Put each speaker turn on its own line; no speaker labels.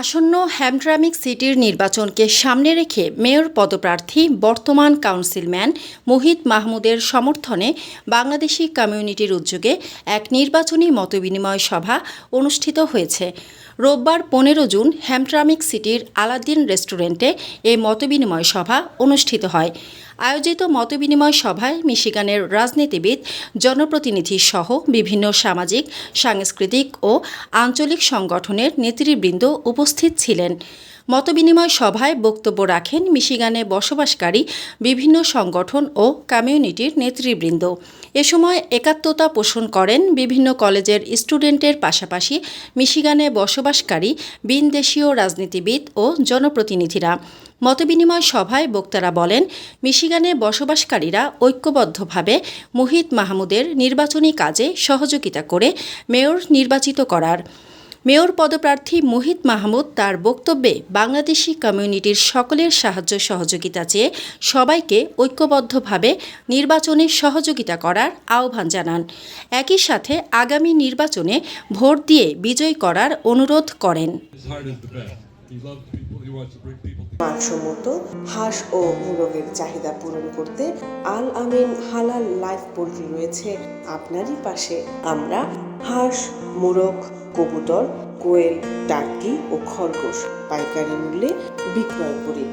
আসন্ন হ্যামড্রামিক সিটির নির্বাচনকে সামনে রেখে মেয়র পদপ্রার্থী বর্তমান কাউন্সিলম্যান মোহিত মাহমুদের সমর্থনে বাংলাদেশি কমিউনিটির উদ্যোগে এক নির্বাচনী মতবিনিময় সভা অনুষ্ঠিত হয়েছে। রোববার পনেরো জুন হ্যামট্রামিক সিটির আলাদ্দিন রেস্টুরেন্টে এই মতবিনিময় সভা অনুষ্ঠিত হয়। আয়োজিত মতবিনিময় সভায় মিশিগানের রাজনীতিবিদ, জনপ্রতিনিধি সহ বিভিন্ন সামাজিক, সাংস্কৃতিক ও আঞ্চলিক সংগঠনের নেতৃবৃন্দ উপস্থিত ছিলেন। মতবিনিময় সভায় বক্তব্য রাখেন মিশিগানে বসবাসকারী বিভিন্ন সংগঠন ও কমিউনিটির নেতৃবৃন্দ। এ সময় একাত্মতা পোষণ করেন বিভিন্ন কলেজের স্টুডেন্টের পাশাপাশি মিশিগানে বসবাসকারী বিনদেশীয় রাজনীতিবিদ ও জনপ্রতিনিধিরা। মতবিনিময় সভায় বক্তারা বলেন, মিশিগানে বসবাসকারীরা ঐক্যবদ্ধভাবে মুহিত মাহমুদের নির্বাচনী কাজে সহযোগিতা করে মেয়র নির্বাচিত করার মেয়র পদপ্রার্থী মোহিত মাহমুদ তার বক্তব্যে বাংলাদেশি কমিউনিটির সকলের সাহায্য সহযোগিতা চেয়ে সবাইকে ঐক্যবদ্ধভাবে নির্বাচনে সহযোগিতা করার আহ্বান জানান একই সাথে আগামী নির্বাচনে ভোট দিয়ে বিজয়ী করার অনুরোধ করেন.
মানসম্মত, হাঁস ও মুরগের চাহিদা পূরণ করতে আল আমিন হালাল লাইফ পোল্ট্রি রয়েছে আপনারই পাশে আমরা হাঁস, মুরগ কবুতর কোয়েল টার্কি ও খরগোশ। পাইকারি মূল্যে বিক্রয় করি।